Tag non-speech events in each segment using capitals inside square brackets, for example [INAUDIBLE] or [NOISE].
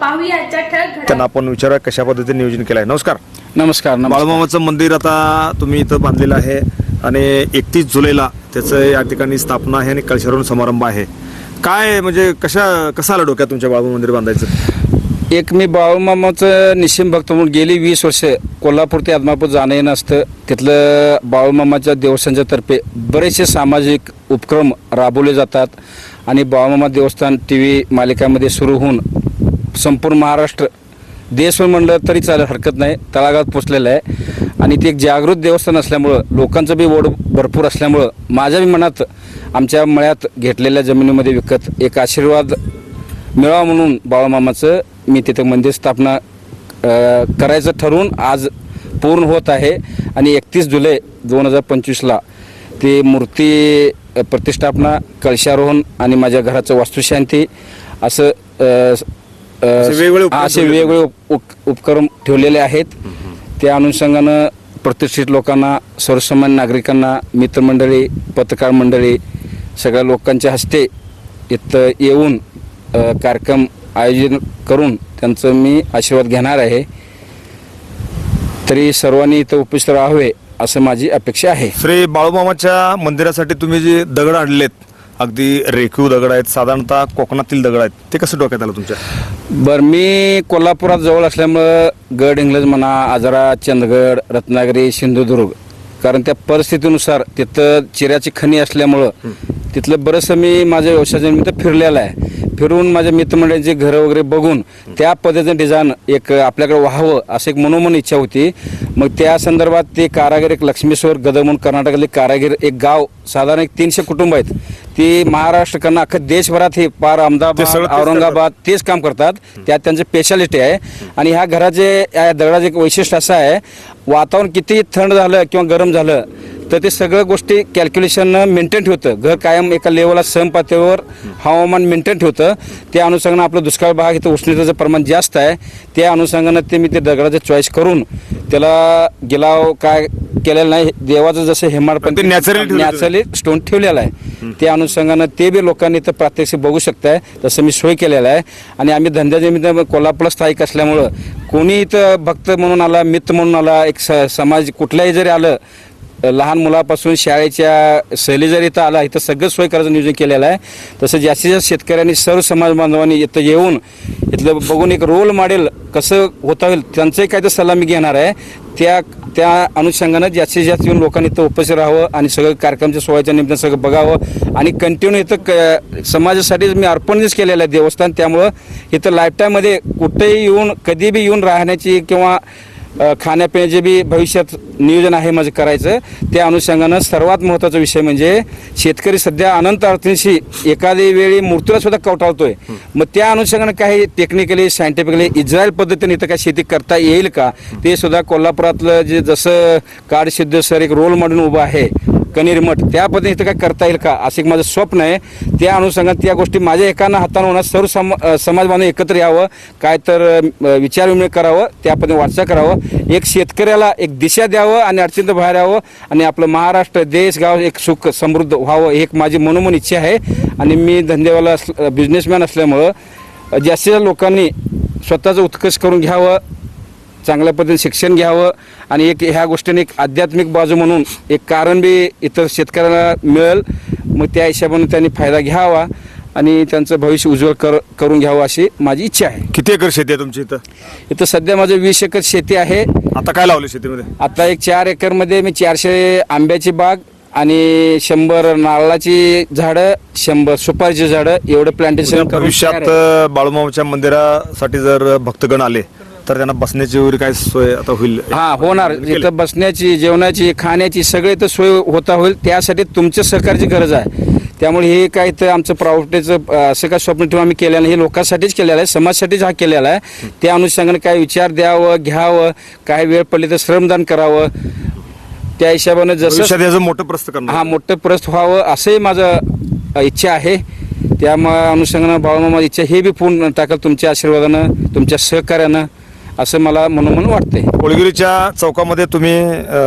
पाहूया आजच्या ठळक घडामोडी. त्यांना आपण विचारूया कशा पद्धतीने नियोजन केलं आहे नमस्कार. नमस्कार नमस्कार. बाळूमामाचं मंदिर आता तुम्ही इथं बांधलेलं आहे आणि एकतीस जुलैला त्याचं या ठिकाणी स्थापना आहे आणि कळशारोहण समारंभ आहे. काय म्हणजे कशा कसं आलं डोक्यात तुमच्या बाळूमामा मंदिर बांधायचं? एक मी बाळूमामाचं निशिम भक्त म्हणून गेली वीस वर्ष. कोल्हापूर ते आदमापूर जाणं येणं असतं. तिथलं बाळूमामाच्या देवस्थानच्या तर्फे बरेचसे सामाजिक उपक्रम राबवले जातात. आणि बाळूमामा देवस्थान टी व्ही मालिकामध्ये सुरू होऊन संपूर्ण महाराष्ट्र देशभर म्हणलं तरी चालेल हरकत नाही. तळागाळात पोचलेलं आहे. आणि ते एक जागृत देवस्थान असल्यामुळं लोकांचं बी ओढ भरपूर असल्यामुळं माझ्या बी मनात आमच्या मळ्यात घेतलेल्या जमिनीमध्ये विकत एक आशीर्वाद मिळावा म्हणून बाळामामाचं मी तिथे मंदिर स्थापना करायचं ठरवून आज पूर्ण होत आहे. आणि एकतीस जुलै दोन हजार पंचवीसला ती मूर्ती प्रतिष्ठापना कळशारोहण आणि माझ्या घराचं वास्तुशांती असं वेगवेगळे उपक्रम असे ठेवलेले वेगवेगळे उप- उप- उपक्रम ठेवलेले आहेत. त्या अनुषंगानं प्रतिष्ठित लोकांना सर्वसामान्य नागरिकांना मित्रमंडळी पत्रकार मंडळी सगळ्या लोकांच्या हस्ते इथं येऊन अ, कार्यक्रम आयोजन करून त्यांचं मी आशीर्वाद घेणार आहे. तरी सर्वांनी इथं उपस्थित राहावे असं माझी अपेक्षा आहे. श्री बाळूमामाच्या मंदिरासाठी तुम्ही जे दगड आणलेत अगदी रेखीव दगड आहेत साधारणतः कोकणातील दगड आहेत. ते कसं डोक्यात आलं तुमच्या? बरं मी कोल्हापुरात जवळ असल्यामुळं गड इंग्लज म्हणा आजरा चंदगड रत्नागिरी सिंधुदुर्ग कारण त्या परिस्थितीनुसार तिथं चिऱ्याची खणी असल्यामुळं तिथलं बरंचसं मी माझ्या व्यवसायाच्या निमित्त फिरलेलं आहे. फिरून माझ्या मित्रमंडळींची घरं वगैरे बघून त्या पद्धतीचं डिझाईन एक आपल्याकडे व्हावं असं एक मनोमन इच्छा होती. मग त्या संदर्भात ते कारागीर एक लक्ष्मीश्वर गदर म्हणून कर्नाटकातले कारागीर एक गाव साधारण एक तीनशे कुटुंब आहेत. ती महाराष्ट्रकडनं अख्खं देशभरात हे पार अहमदाबाद औरंगाबाद तेच काम करतात. त्यात त्यांचं स्पेशालिटी आहे. आणि ह्या घराचे या दगडाचे एक वैशिष्ट्य असं आहे वातावरण किती थंड झालं किंवा गरम झालं तर ते सगळ्या गोष्टी कॅल्क्युलेशन मेंटेन ठेवतं. घर कायम एका लेवलला सम पातळीवर हवामान मेंटेन ठेवतं. त्या अनुषंगानं आपलं दुष्काळ भाग इथं उष्णतेचं प्रमाण जास्त आहे. त्या अनुषंगानं ते मी ते दगडाचं चॉईस करून त्याला गिलाव काय केलेलं नाही देवाचं जसं ठेवलं तुम्ही. नॅचरली स्टोन ठेवलेला आहे. त्या अनुषंगानं ते बी लोकांनी इथं प्रात्यक्षिक बघू शकताय तसं मी सोय केलेलं आहे. आणि आम्ही धंद्याच्या निमित्त कोल्हापूरला स्थायिक असल्यामुळं कोणी इथं भक्त म्हणून आला मित्र म्हणून आला एक स समाज कुठल्याही जरी आलं लहान मुलापासून शाळेच्या सहली जर इथं आला इथं सगळं सोय करायचं नियोजन केलेलं आहे. तसं जास्तीत जास्त शेतकऱ्यांनी सर्व समाज बांधवांनी इथं येऊन इथलं बघून एक रोल मॉडेल कसं होता होईल त्यांचाही काय तर सल्ला मी घेणार आहे. त्या त्या अनुषंगानं जास्तीत जास्त येऊन लोकांनी इथं उपस्थित राहावं आणि सगळं कार्यक्रमच्या सोहळ्याच्या निमित्तानं सगळं बघावं आणि कंटिन्यू इथं क समाजासाठीच मी अर्पणच केलेलं आहे देवस्थान. त्यामुळं इथं लाईफटाईममध्ये कुठेही येऊन कधी बी येऊन राहण्याची किंवा खाण्यापिण्याचे बी भविष्यात नियोजन आहे माझं करायचं त्या अनुषंगानं सर्वात महत्त्वाचा विषय म्हणजे शेतकरी सध्या अनंत अडचणीशी एखादी वेळी मूर्तीला सुद्धा कवटाळतोय. मग त्या अनुषंगानं काही टेक्निकली सायंटिफिकली इस्रायल पद्धतीने इथं काय शेती करता येईल का? ते सुद्धा कोल्हापुरातलं जे जसं काड सिद्ध सर एक रोल मॉडेल उभं आहे कनेरी मठ. त्या पद्धतीने इथं काय करता येईल का? असं एक माझं स्वप्न आहे. त्या अनुषंगाने त्या गोष्टी माझ्या एकानं हातानं होणार. सर्व सम समाज बांधव एकत्र यावं. काय तर विचार विनिमय करावं. त्या पद्धतीने वाटचाल करावं. एक शेतकऱ्याला एक दिशा द्यावं आणि अडचणीत बाहेर यावं आणि आपलं महाराष्ट्र देश गाव एक सुख समृद्ध व्हावं ही एक माझी मनोमन इच्छा आहे. आणि मी धंदेवाला बिझनेसमॅन असल्यामुळं जास्तीत जास्त लोकांनी स्वतःचं उत्कर्ष करून घ्यावं. चांगल्या पद्धतीने शिक्षण घ्यावं आणि एक ह्या गोष्टीने एक आध्यात्मिक बाजू म्हणून एक कारण बी इतर शेतकऱ्याला मिळेल. मग त्या हिशोबाने त्यांनी फायदा घ्यावा आणि त्यांचं भविष्य उज्ज्वल कर करून घ्यावं अशी माझी इच्छा आहे. किती एकर शेती आहे तुमची इथं? इथं सध्या माझं वीस एकर शेती आहे. आता काय लावलं शेतीमध्ये? आता एक चार एकरमध्ये मी चारशे आंब्याची बाग आणि शंभर नारळाची झाडं शंभर सुपारीची झाडं एवढं प्लांटेशन भविष्यात बाळूमामाच्या मंदिरासाठी जर भक्तगण आले तर त्यांना बसण्याची वगैरे काय सोय आता होईल? हा होणार. इथं बसण्याची जेवणाची खाण्याची सगळे इथं सोय होता होईल. त्यासाठी तुमच्या सहकार्याची गरज आहे. त्यामुळे हे काय इथं आमचं प्रावटेचं असं काय स्वप्न ठेवून आम्ही केलेलं नाही. हे लोकांसाठीच केलेलं आहे. समाजासाठीच हा केलेला आहे. त्या अनुषंगाने काय विचार द्यावं घ्यावं काय वेळ पडली तर श्रमदान करावं. त्या हिशोबानं जसं मोठं प्रस्त करणार. हा मोठं प्रस्त व्हावं असंही माझं इच्छा आहे. त्या अनुषंगानं बाळूमामा इच्छा हे बी पूर्ण टाकल तुमच्या आशीर्वादानं तुमच्या सहकार्यानं. असं मला मनोमन वाटतंय. कोळगिरीच्या चौकामध्ये तुम्ही अ,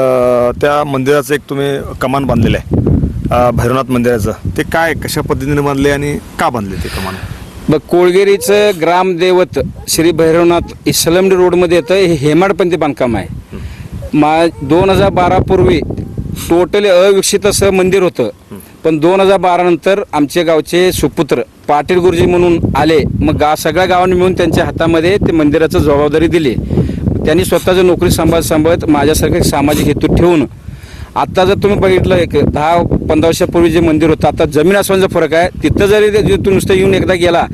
त्या मंदिराचं एक तुम्ही कमान बांधलेलं आहे. अ, भैरवनाथ मंदिराचं. ते काय कशा पद्धतीने बांधले आणि का बांधले ते कमान? बघ कोळगिरीचं ग्रामदैवत श्री भैरवनाथ इस्लामडी रोडमध्ये येतं हे हेमाडपंथी बांधकाम आहे. मा दोन हजार बारा पूर्वी टोटली अविकसित असं मंदिर होतं. पण दोन हजार बारा नंतर आमचे गावचे सुपुत्र पाटील गुरुजी म्हणून आले. मग गा सगळ्या गावांनी मिळून त्यांच्या हातामध्ये ते मंदिराचं जबाबदारी दिली. त्यांनी स्वतःची नोकरी सांभाळत सांभाळत माझ्यासारखे सामाजिक हेतू ठेवून आता जर तुम्ही बघितलं एक दहा पंधरा वर्षापूर्वी जे मंदिर होतं आता जमीन आसमानचा फरक आहे. तिथं जरी ते- नुसतं येऊन एकदा गेला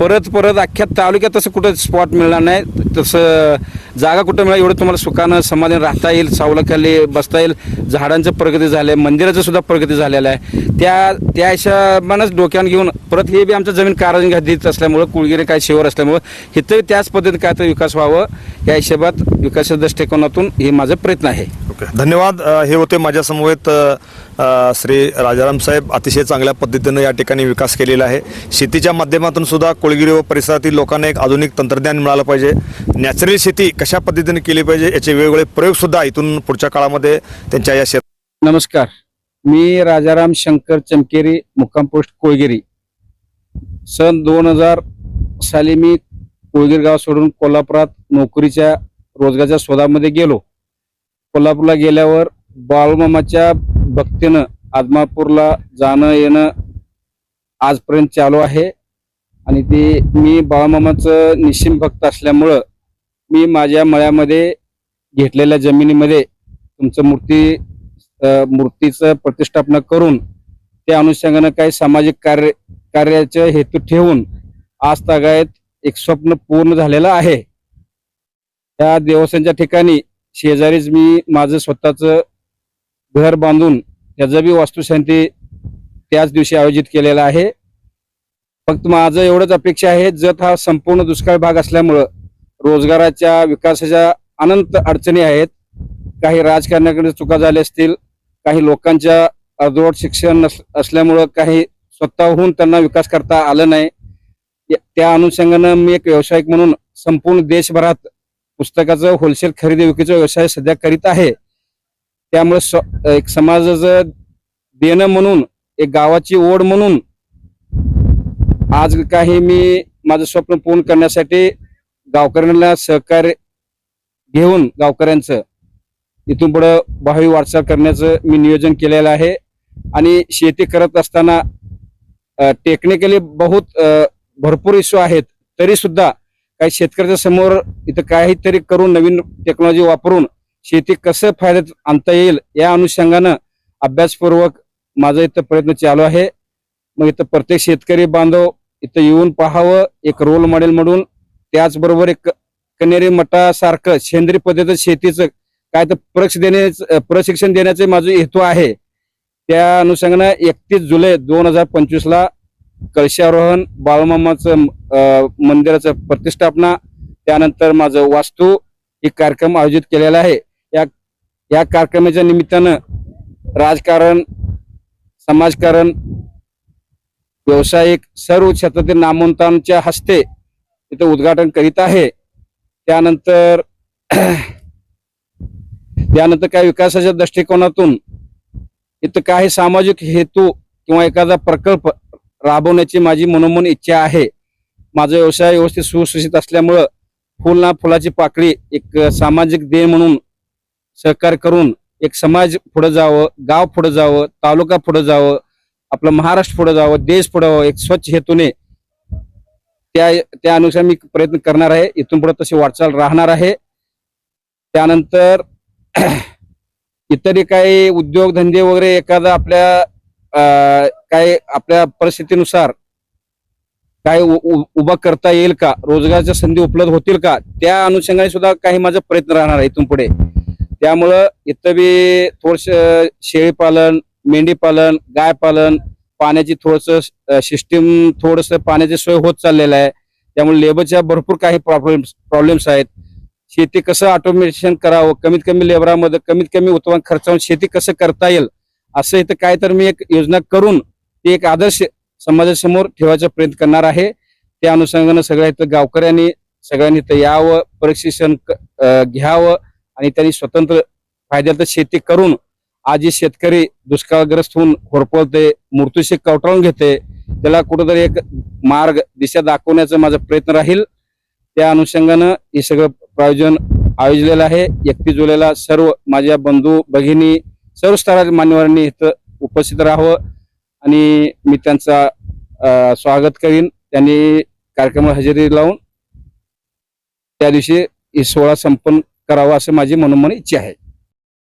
परत परत अख्ख्या तालुक्यात तसं कुठं स्पॉट मिळणार नाही. तसं जागा कुठं मिळाल एवढं तुम्हाला सुखानं समाधान राहता येईल सावलाखाली बसता येईल. झाडांचं प्रगती झालं आहे मंदिराचं सुद्धा प्रगती झालेलं आहे. त्या त्या हिशोबानंच डोक्यानं घेऊन परत हे बी आमचं जमीन कारांनी देत असल्यामुळं कुळगिरी काय शिवर असल्यामुळं इथं त्याच पद्धतीने काय तर विकास व्हावं. या हिशोबात विकासाच्या दृष्टिकोनातून हे माझा प्रयत्न आहे. ओके. धन्यवाद. हे होते माझ्यासमवेत श्री राजाराम साहेब अतिशय चांगल्या पद्धतीनं या ठिकाणी विकास केलेला आहे. शेतीच्या माध्यमातून सुद्धा कोळगिरी व परिसरातील लोकांना एक आधुनिक तंत्रज्ञान मिळालं पाहिजे. नॅचरल शेती कशा पद्धतीने केली पाहिजे याचे वेगवेगळे प्रयोगसुद्धा इथून पुढच्या काळामध्ये त्यांच्या या शेत नमस्कार. मी राजाराम शंकर चमकेरी मुक्काम पोस्ट कोळगिरी. सन दोन हजार साली मी कोळगिरी गाव सोडून कोल्हापुरात नोकरीच्या रोजगारच्या शोधामध्ये गेलो. कोल्हापूरला गेल्यावर बाळमामाच्या भक्तीनं आदमापूरला जाणं येणं आजपर्यंत चालू आहे. आणि ते मी बाळमामाचं निश्चिम भक्त असल्यामुळं मी माझ्या मळ्यामध्ये घेतलेल्या जमिनीमध्ये तुमचं मूर्ती मूर्तीचं प्रतिष्ठापना करून त्या अनुषंगानं काही सामाजिक कार्य कार्याचं हेतू ठेवून आज तागायत एक स्वप्न पूर्ण झालेलं आहे. त्या देवस्थानच्या ठिकाणी शेजारीच मी माझं स्वतःचं घर बांधून त्याचं बी वास्तुशांती त्याच दिवशी आयोजित केलेला आहे. फक्त माझं एवढंच अपेक्षा आहे जत हा संपूर्ण दुष्काळ भाग असल्यामुळं रोजगाराच्या विकासाच्या अनंत अडचणी आहेत. काही राजकारण्याकडे चुका झाल्या असतील काही लोकांच्या अर्धवट शिक्षण नस असल्यामुळं काही स्वतःहून त्यांना विकास करता आलं नाही. त्या अनुषंगानं मी एक व्यावसायिक म्हणून संपूर्ण देशभरात पुस्तकाचं होलसेल खरेदी विक्रीचा व्यवसाय सध्या करीत आहे. त्यामुळे स्व- एक समाजाचं देणं म्हणून एक गावाची ओढ म्हणून आज काही मी माझं स्वप्न पूर्ण करण्यासाठी गावकऱ्यांना सहकार्य घेऊन गावकऱ्यांचं इथून पुढं भावी वाटचाल करण्याचं मी नियोजन केलेलं आहे. आणि शेती करत असताना टेक्निकली बहुत भरपूर इश्यू आहेत. तरी सुद्धा काही शेतकऱ्याच्या समोर इथं काहीतरी करून नवीन टेक्नॉलॉजी वापरून शेती कसं फायद्यात आणता येईल या अनुषंगानं अभ्यासपूर्वक माझा इथं प्रयत्न चालू आहे. मग इथं प्रत्येक शेतकरी बांधव इथं येऊन पाहावं एक रोल मॉडेल म्हणून. त्याचबरोबर एक कनेरी मठासारखं सेंद्रिय पद्धतीचं शेतीचं काय तर प्रक्ष देणे प्रशिक्षण देण्याचे माझं हेतू आहे. त्या अनुषंगानं एकतीस जुलै दोन हजार पंचवीसला कळशारोहण बाळमामाचं मंदिराचं प्रतिष्ठापना त्यानंतर माझं वास्तू एक कार्यक्रम आयोजित केलेला आहे. या कार्यक्रमाच्या निमित्तानं राजकारण समाजकारण व्यावसायिक सर्व क्षेत्रातील नामवंतांच्या हस्ते इथं उद्घाटन करीत आहे. त्यानंतर त्यानंतर काही विकासाच्या दृष्टिकोनातून इथं काही सामाजिक हेतू किंवा एखादा प्रकल्प राबवण्याची माझी मनोमन इच्छा आहे. माझा व्यवसाय व्यवस्थित सुशिक्षित असल्यामुळं फुल ना फुलाची पाकळी एक सामाजिक देण म्हणून सहकार्य करून एक समाज पुढे जावं गाव पुढे जावं तालुका पुढे जावं आपलं महाराष्ट्र पुढे जावं देश पुढे जावं एक स्वच्छ हेतूने त्या त्या अनुसार मी प्रयत्न करणार आहे. इथून पुढे तशी वाटचाल राहणार आहे. त्यानंतर [CLEARS THROAT] इतरही काही उद्योगधंदे वगैरे एखादा आपल्या काही आपल्या परिस्थितीनुसार काय उभा करता येईल का? रोजगाराच्या संधी उपलब्ध होतील का? त्या अनुषंगाने सुद्धा काही माझा प्रयत्न राहणार आहे इथून पुढे. त्यामुळं इथं बी थोडस शेळी पालन मेंढी पालन गाय पालन पाण्याची थोडस सिस्टीम थोडस पाण्याची सोय होत चाललेलं आहे. त्यामुळे लेबरच्या भरपूर काही प्रॉब्लेम्स प्रॉब्लेम्स आहेत. शेती कसं ऑटोमेशन करावं कमीत कमी लेबरामध्ये कमीत कमी उत्पन्न खर्चावून शेती कसं करता येईल असं इथं काय तर मी एक योजना करून ती एक आदर्श समाजासमोर ठेवायचा प्रयत्न करणार आहे. त्या अनुषंगानं सगळ्या इथं गावकऱ्यांनी सगळ्यांनी इथं यावं प्रशिक्षण घ्यावं. आणि त्यांनी स्वतंत्र फायद्यात शेती करून आज जे शेतकरी दुष्काळग्रस्त होऊन होरपळते मृत्यूशी कवटाळून घेते त्याला कुठंतरी एक मार्ग दिशा दाखवण्याचा माझा प्रयत्न राहील. त्या अनुषंगानं हे सगळं प्रायोजन आयोजलेलं आहे. एकतीस जुलैला सर्व माझ्या बंधू भगिनी सर्व स्तराच्या मान्यवरांनी इथं उपस्थित राहावं आणि मी त्यांचा स्वागत करीन. त्यांनी कार्यक्रमाला हजेरी लावून त्या दिवशी ही सोहळा संपन्न करावं असं माझी मनोमन इच्छा आहे.